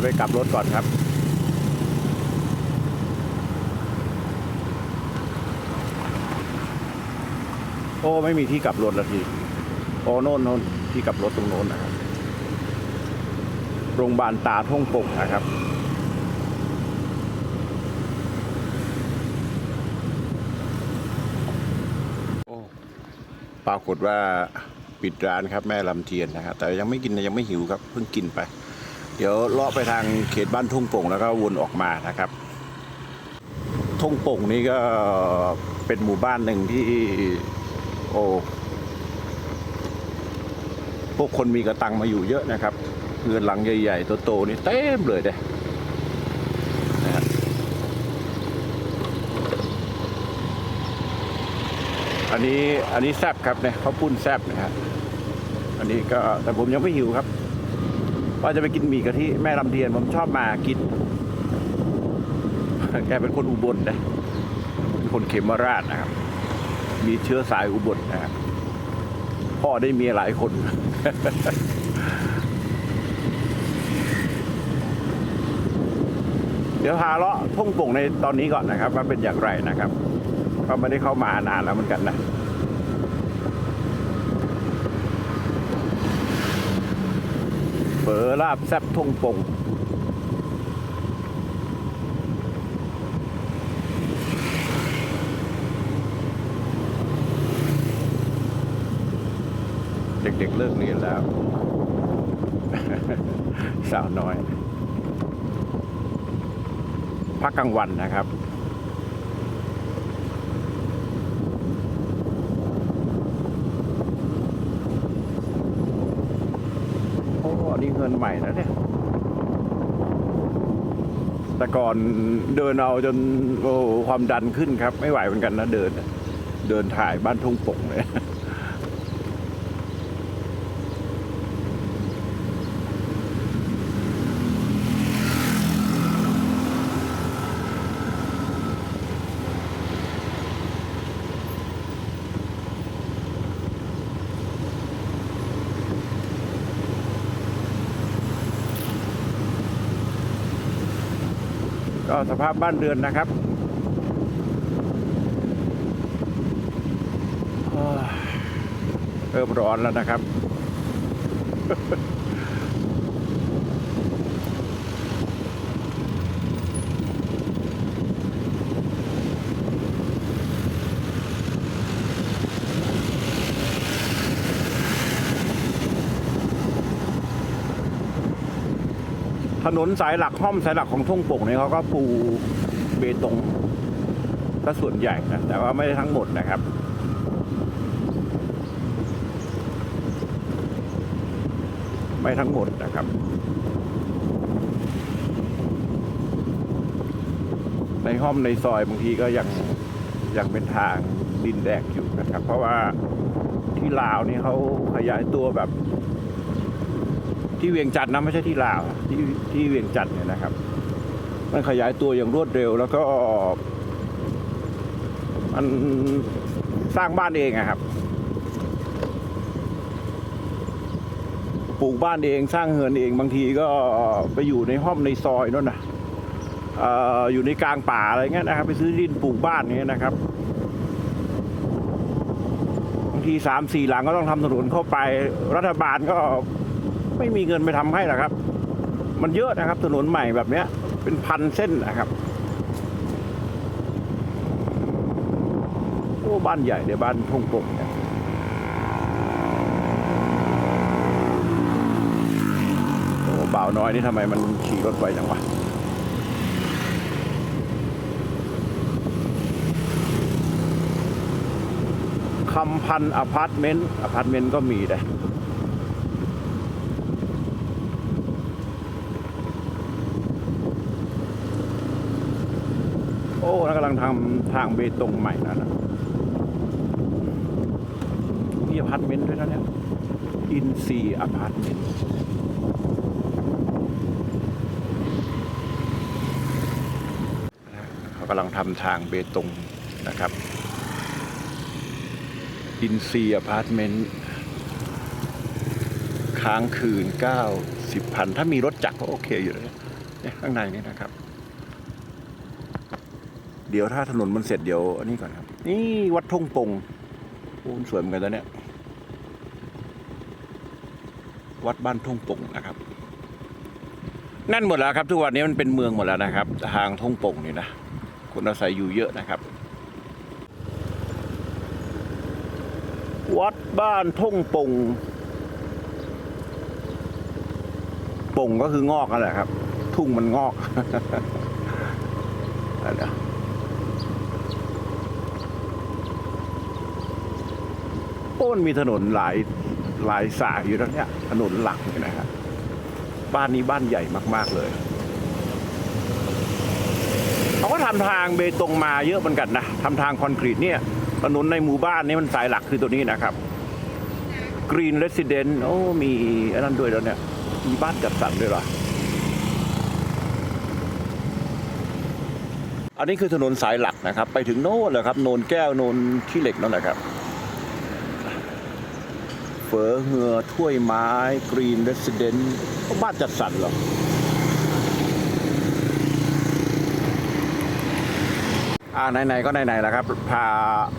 ยวไปกลับรถก่อนครับโอ้ไม่มีที่กลับรถและทีโอ้โน่นโน่นที่กลับรถตรงโน้นนะครับโรงพยาบาลตาท่งปกนะครับ โอ้ปรากฏว่าปิดร้านครับแม่ลำเทียนนะครับแต่ยังไม่กินยังไม่หิวครับ เพิ่งกินไป เดี๋ยวเลาะไปทางเขตบ้านทุ่งโป่งแล้วก็วนออกมานะครับ ทุ่งโป่งนี่ก็เป็นหมู่บ้านหนึ่งที่โอ้พวกคนมีกระตังมาอยู่เยอะนะครับเงินหลังใหญ่ๆตัวโตนี่เต็มเลยเด้อันนี้อันนี้แซบครับเนี่ยเขาปุ้นแซบนะฮะอันนี้ก็แต่ผมยังไม่หิวครับ ว่าจะไปกินหมี่กะทิแม่ลำเทียนผมชอบมากิน แกเป็นคนอุบลนะเป็นคนเขมราชนะครับ มีเชื้อสายอุบลนะครับพ่อได้เมียหลายคนเดี๋ยวพาเลาะทุ่งป่งในตอนนี้ก่อนนะครับว่าเป็นอย่างไรนะครับก็ไม่ได้เข้ามานานแล้วเหมือนกันนะ เฝอลาบแซบทงโป่งเด็กๆเลิกเรียนแล้ว สาวน้อย พักกลางวันนะครับ โอ้นี่ เงินใหม่นะเนี่ย แต่ก่อนเดินเอาจนโอ้ความดันขึ้นครับ ไม่ไหวเหมือนกันนะเดิน เดินถ่ายบ้านทุ่งปงเลย ก็สภาพบ้านเรือนนะครับเริ่มร้อนแล้วนะครับ นนสายหลักห้อมสายหลักของทุ่งโป่งเนี่ยเขาก็ปูเบตงก็ส่วนใหญ่นะแต่ว่าไม่ได้ทั้งหมดนะครับไม่ทั้งหมดนะครับ ในห้อมในซอยบางทีก็ยังยังเป็นทางดินแดงอยู่นะครับ เพราะว่าที่ลาวนี่เขาขยายตัวแบบ ที่เวียงจันทร์นะไม่ใช่ที่ลาวที่ที่เวียงจันทร์เนี่ยนะครับ มันขยายตัวอย่างรวดเร็วแล้วก็มันสร้างบ้านเองอะครับ ปลูกบ้านเองสร้างเฮือนเองบางทีก็ไปอยู่ในห้อมในซอยนั่นนะอ่ออยู่ในกลางป่าอะไรเงี้ยนะครับ ไปซื้อดินปลูกบ้านเงี้ยนะครับบางทีสามสี่หลังก็ต้องทำถนนเข้าไปรัฐบาลก็ ไม่มีเงินไปทำให้หรอกครับ มันเยอะนะครับถนนใหม่แบบเนี้ย เป็นพันเส้นนะครับโอ้บ้านใหญ่เดี๋ยวบ้านทุ่งโป่งเนี่ยโอ้บ่าวน้อยนี่ทำไมมันขี่รถไวจังวะคำพันอพาร์ตเมนต์อพาร์ตเมนต์ก็มีเล อ้กำลังทำทางเบตงใหม่นั่นนะมีอพาร์ตเมนต์ด้วยนะเนี่ยอินซีอพาร์ตเมนต์เขากำลังทำทางเบตงนะครับอินซีอพาร์ตเมนต์ค้างคืนเก้าสิบพัน ถ้ามีรถจักรก็โอเคอยู่เลยเนี่ยข้างในนี่นะครับ เดี๋ยวถ้าถนนมันเสร็จเดี๋ยวอันนี้ก่อนครับ นี่วัดทงปงโอ้สวยเหมือนกันแล้วเนี่ย วัดบ้านทงปงนะครับแน่นหมดแล้วครับ ทุกวันนี้มันเป็นเมืองหมดแล้วนะครับ ทางทงปงนี่นะคนอาศัยอยู่เยอะนะครับ วัดบ้านทุ่งปงปงก็คืองอกนั่นแหละครับ ทุ่งมันงอกนั่นแหละ โอ้มันมีถนนหลายหลายสายอยู่แล้วเนี่ยถนนหลักนะครับบ้านนี้บ้านใหญ่มาก ๆเลยเขาก็ทำทางเบตงมาเยอะเหมือนกันนะทำทางคอนกรีตเนี่ยถนนในหมู่บ้านนี้มันสายหลักคือตัวนี้นะครับ Green Resident โอ้มีอันนั้นด้วยแล้วเนี่ย มีบ้านจัดสรรด้วยหรออันนี้คือถนนสายหลักนะครับ ไปถึงโน่นเลยครับ โนนแก้วโนนขี้เหล็กนั่นแหละครับ เฝอเหือถ้วยไม้ Green Resident ก็บ้านจัดสรรหรออ่าไหนๆก็ไหนๆแล้วครับ พา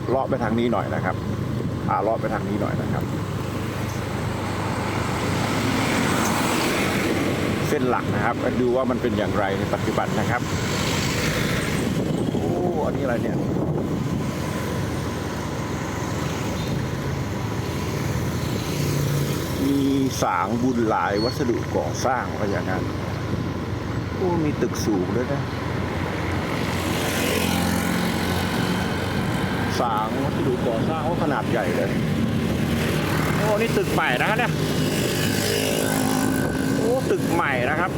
เลาะไปทางนี้หน่อยนะครับพาเลาะไปทางนี้หน่อยนะครับ เส้นหลักนะครับดูว่ามันเป็นอย่างไรในปัจจุบันนะครับโอ้อันนี้อะไรเนี่ย มีสางบุญหลายวัสดุก่อสร้างว่าอย่างนั้นโอ้มีตึกสูงด้วยนะสางวัสดุก่อสร้างว่าขนาดใหญ่เลย โอ้ นี่ตึกใหม่นะครับเนี่ย โอ้ ตึกใหม่นะครับ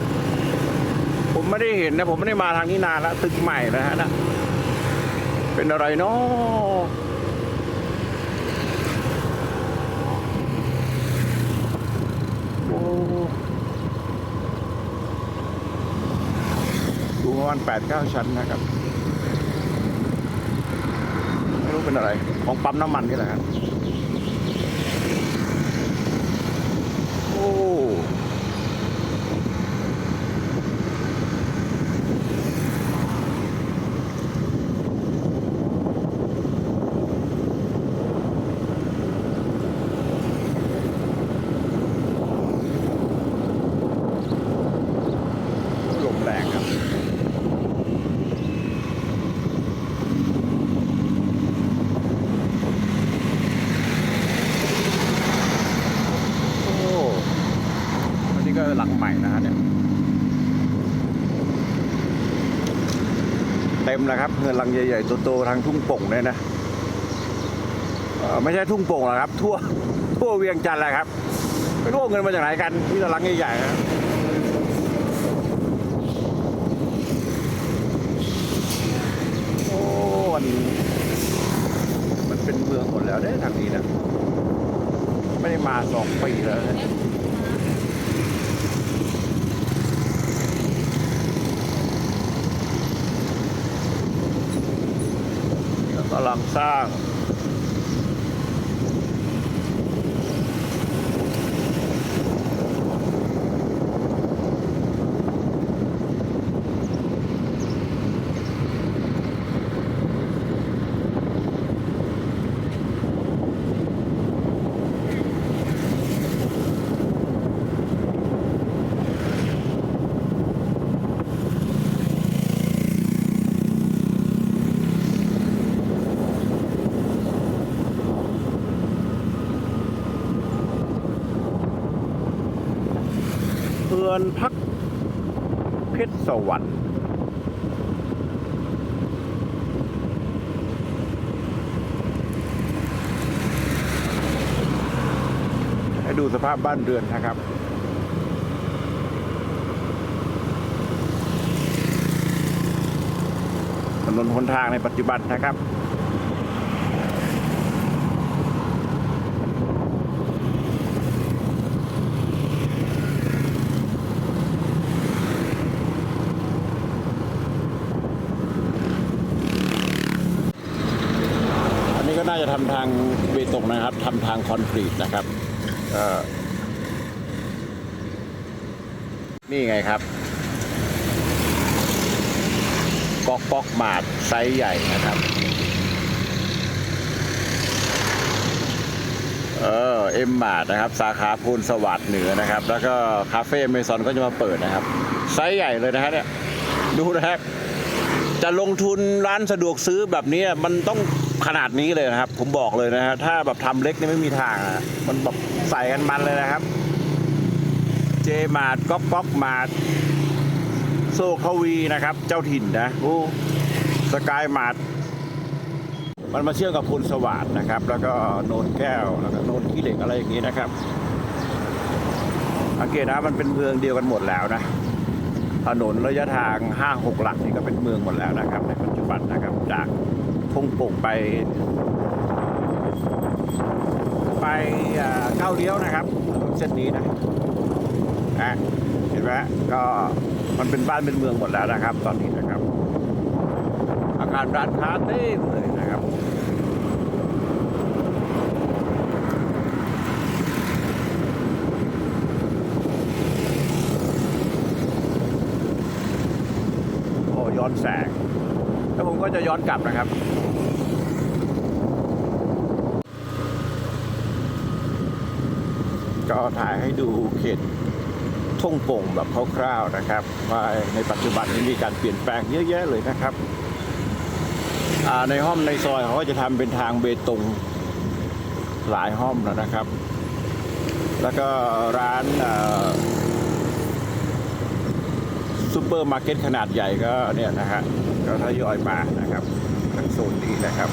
ผมไม่ได้เห็นนะ ผมไม่ได้มาทางนี้นานแล้ว ตึกใหม่นะฮะนะเป็นอะไรเนาะโอ้ดูประ มาณแปดเก้าชั้นนะครับ ไม่รู้เป็นอะไร ของปั๊มน้ำมันนี่แหละครับโอ้ ลมแรงครับ โอ้ อันนี้ก็หลังใหม่นะฮะเนี่ยเต็มแล้วครับเงินลังใหญ่ๆโตๆทางทุ่งป่งเนี่ยนะไม่ใช่ทุ่งป่งหรอกครับ ทั่วทั่วเวียงจันทร์แหละครับไม่รู้เงินมาจากไหนกันมีแต่หลังใหญ่ๆนะโอ้มันมันเป็นเมืองหมดแล้วเนี่ยทางนี้นะไม่ได้มาสองปีแล้วนะ กำลังสร้าง เพื่อนพักเพชรสวรรค์ให้ดูสภาพบ้านเรือนนะครับถนนหนทางในปัจจุบันนะครับ อั น่าจะทำทางเบตงนะครับทำทางคอนกรีตนะครับนี่ไงครับก๊อกป๊อกหมาดไซส์ใหญ่นะครับ เออเอ็มมาดนะครับ สาขาพูนสวัสดิ์เหนือนะครับ แล้วก็คาเฟ่เมซอนก็จะมาเปิดนะครับ ไซส์ใหญ่เลยนะฮะเนี่ย ดูนะครับ จะลงทุนร้านสะดวกซื้อแบบนี้มันต้อง ขนาดนี้เลยนะครับ ผมบอกเลยนะฮะถ้าแบบทำเล็กนี่ไม่มีทางอะมันแบบใส่กันมันเลยนะครับ เจมาดก๊อกก๊อกมาดโซควีนะครับ เจ้าถิ่นนะโอ้สกายมาดมันมาเชื่อมกับพูนสวัสดนะครับ แล้วก็โนนแก้วแล้วก็โนนขี้เหล็กอะไรอย่างนี้นะครับสังเกตนะมันเป็นเมืองเดียวกันหมดแล้วนะถนนระยะทาง 5-6 หลักนี่ก็เป็นเมืองหมดแล้วนะครับ ในปัจจุบันนะครับจาก ทงป่งไป ไปเก้าเลี้ยวนะครับเส้นนี้นะอะเห็นไหมก็มันเป็นบ้านเป็นเมืองหมดแล้วนะครับ ตอนนี้นะครับ อาคารร้านค้าเต็มเลยนะครับโอ้ย้อนแสง แล้วผมก็จะย้อนกลับนะครับ ก็ถ่ายให้ดูเขตทุ่งโป่งแบบคร่าวๆนะครับว่าในปัจจุบันนี้มีการเปลี่ยนแปลงเยอะแยะเลยนะครับในห้อมในซอยเขาก็จะทำเป็นทางเบตงหลายห้อมแล้วนะครับ แล้วก็ร้านซูเปอร์มาร์เก็ตขนาดใหญ่ก็เนี่ยนะฮะก็ทยอยมานะครับทั้งโซนนี้นะครับ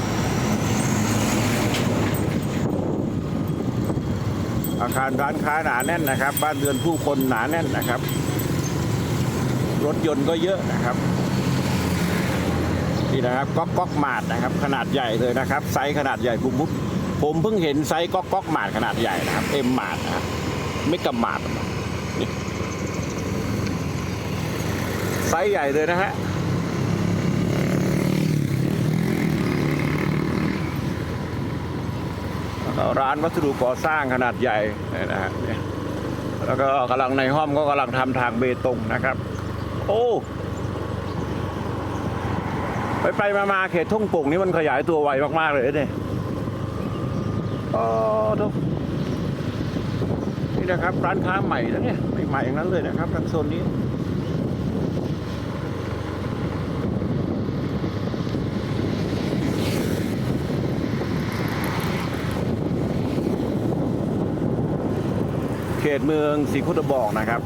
อาคารร้านค้าหนาแน่นนะครับ บ้านเรือนผู้คนหนาแน่นนะครับ รถยนต์ก็เยอะนะครับนี่นะครับก๊อกก๊อกหมาดนะครับ ขนาดใหญ่เลยนะครับ ไซส์ขนาดใหญ่ผมผมผมเพิ่งเห็นไซส์ก๊อกก๊อกหมาดขนาดใหญ่นะครับเอ็มหมาดนะไม่กับหมาดไซส์ใหญ่เลยนะฮะ แล้วก็ ร้านวัสดุก่อสร้างขนาดใหญ่เนี่ยนะฮะแล้วก็กำลังในห้อมก็กำลังทำทางเบตงนะครับ โอ้ไปไปมามาเขตทุ่งโป่งนี่มันขยายตัวไวมากๆเลยเนี่ยอ๋อทุกนี่นะครับร้านค้าใหม่นะเนี่ยใหม่ๆอย่างนั้นเลยนะครับทางโซนนี้ เขตเมืองศรีพุทธบอกนะครับ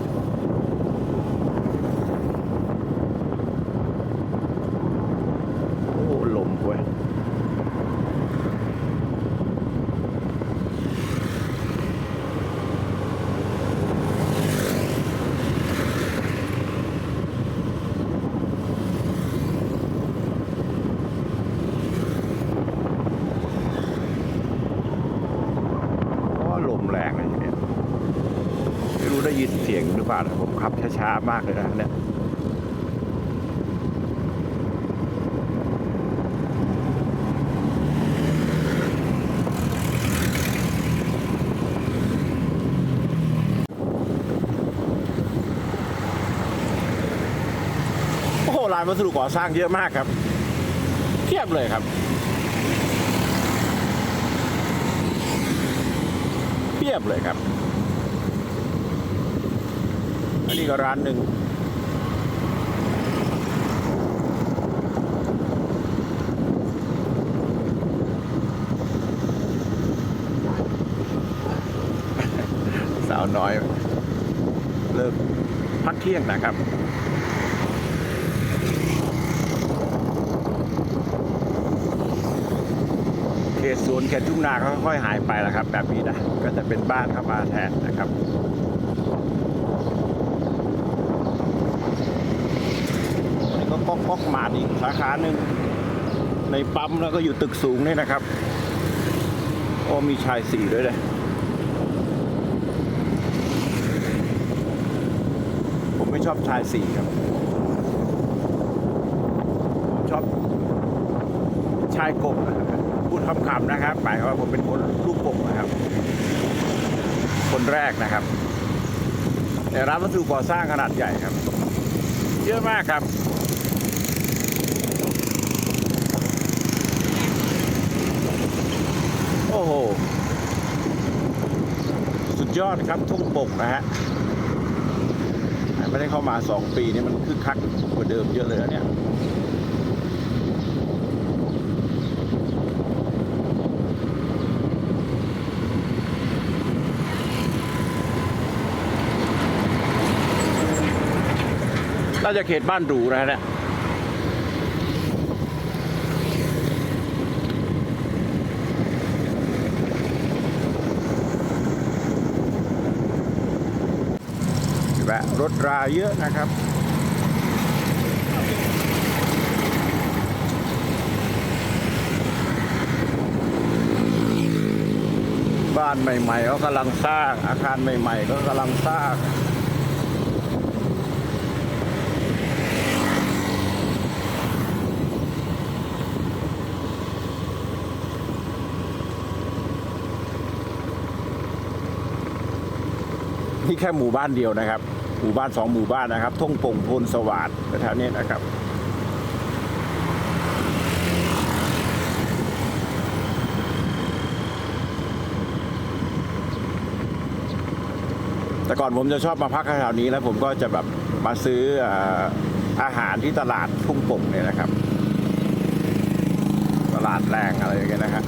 โอ้ลมเว้ยเพราะว่าลมแรงเลยทีเดียว ได้ยินเสียงหรือเปล่าผมขับช้าๆมากเลยนะเนี่ยโอ้โหลานวัสดุก่อสร้างเยอะมากครับ เทียบเลยครับเทียบเลยครับ นนี้ก็ร้านหนึ่งสาวน้อย เลิกพักเที่ยงนะครับเขตสวนเขตทุ่งนาก็ค่อยหายไปแล้วครับ แบบนี้นะ ก็จะเป็นบ้านเข้ามาแทนนะครับ อันนี้ ก็ก๊อกก๊อกหมาดอีกสาขาหนึ่งในปั๊มแล้วก็อยู่ตึกสูงนี่นะครับโอ้มีชายสี่ด้วยเลยผมไม่ชอบชายสี่ครับผมชอบชายกบนะครับพูดคำๆนะครับหมายความว่าผมเป็นคนลูกกบนะครับ คนแรกนะครับแต่ร้านวัสดุก่อสร้างขนาดใหญ่ครับ เยอะมากครับ โอ้โห สุด ยอดครับทุ่งปกนะฮะไม่ได้เข้ามา 2 ปีนี่มันคึกคักกว่าเดิมเยอะเลยนะเนี่ยน่าจะเขตบ้านหรูนะฮะเนี่ย แวะร ถราเยอะนะครับ บ้านใหม่ๆก็กำลังสร้าง อาคารใหม่ ๆ ก็กำลังสร้างนี่แค่หมู่บ้านเดียวนะครับ หมู่บ้านสองหมู่บ้านนะครับทุ่งป่งพนสวัสดแถวนี้นะครับแต่ก่อนผมจะชอบมาพักแถวนี้แล้วผมก็จะแบบมาซื้ออออาหารที่ตลาดทุ่งป่งเนี่ยนะครับ ตลาดแรงอะไรอย่างเงี้ยนะครับ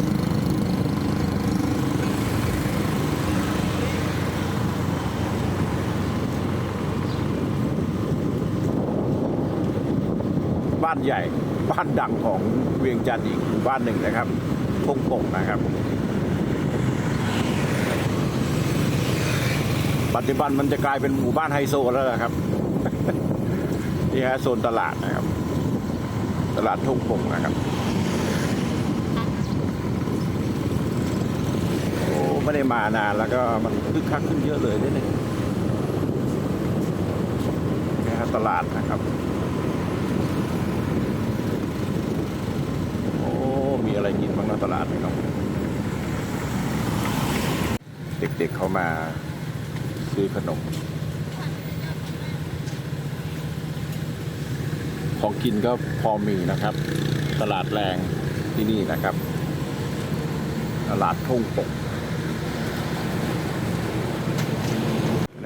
บ้านใหญ่ บ้านดังของเวียงจันทร์อีกบ้านหนึ่งนะครับทุ่งปงนะครับ ปัจจุบันมันจะกลายเป็นหมู่บ้านไฮโซแล้วนะครับนี่ฮะโซนตลาดนะครับ ตลาดทุ่งปงนะครับโอ้ไม่ได้มานานแล้วก็มันคึกคักขึ้นเยอะเลยนี่ยนี่ฮะตลาดนะครับ โอ้ มี อะไรกินบ้างนตลาดนี่เนาะเด็กๆเขามาซื้อขนม ของกินก็พอมีนะครับ ตลาดแรงที่นี่นะครับ ตลาดทุ่งปก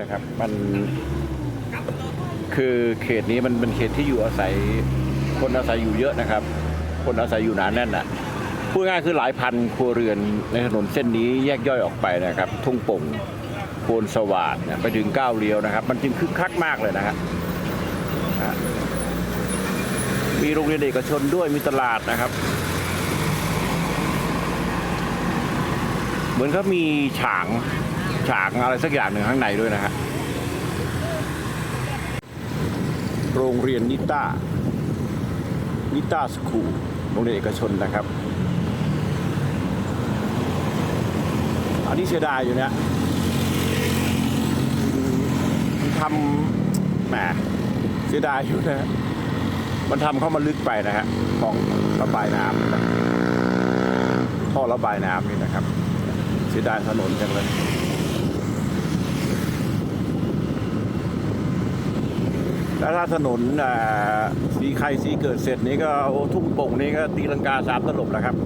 นะครับมันคือเขตนี้มันเป็นเขตที่อยู่อาศัย คนอาศัยอยู่เยอะนะครับ คนอาศัยอยู่หนาแน่นอะ พูดง่ายคือหลายพันครัวเรือนในถนนเส้นนี้แยกย่อยออกไปนะครับ ทุ่งป่งโพนสวัสดเนี่ยไปถึงก้าวเลี้ยวนะครับ มันจึงคึกคักมากเลยนะฮะอะมีโรงเรียนเอกชนด้วยมีตลาดนะครับ เหมือนเขามีฉางฉางอะไรสักอย่างหนึ่งข้างในด้วยนะฮะโรงเรียนนิต้านิต้าสคูลโรงเรียนเอกชนนะครับ อันนี้เสียดายอยู่เนี่ยทำแหมเสียดายอยู่นะ มันทำเข้ามาลึกไปนะฮะของระบายน้ำนะท่อระบายน้ำนี่นะครับ เสียดายถนนจังเลยแล้วถ้าถนนสีไข่สีเกิดเสร็จนี้ก็ทุ่งโป่งนี้ก็ตีลังกาสามตลบแล้วครับ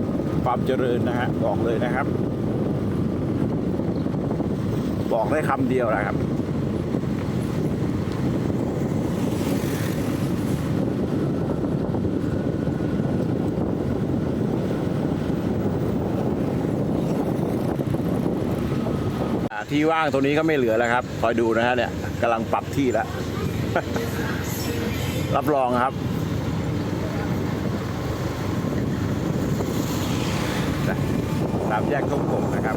ความเจริญนะฮะบอกเลยนะครับ บอกได้คำเดียวนะครับที่ว่างตรงนี้ก็ไม่เหลือแล้วครับคอยดูนะฮะเนี่ยกำลังปรับที่แล้ว รับรองครับนะสามแยกทุ่งกงนะครับ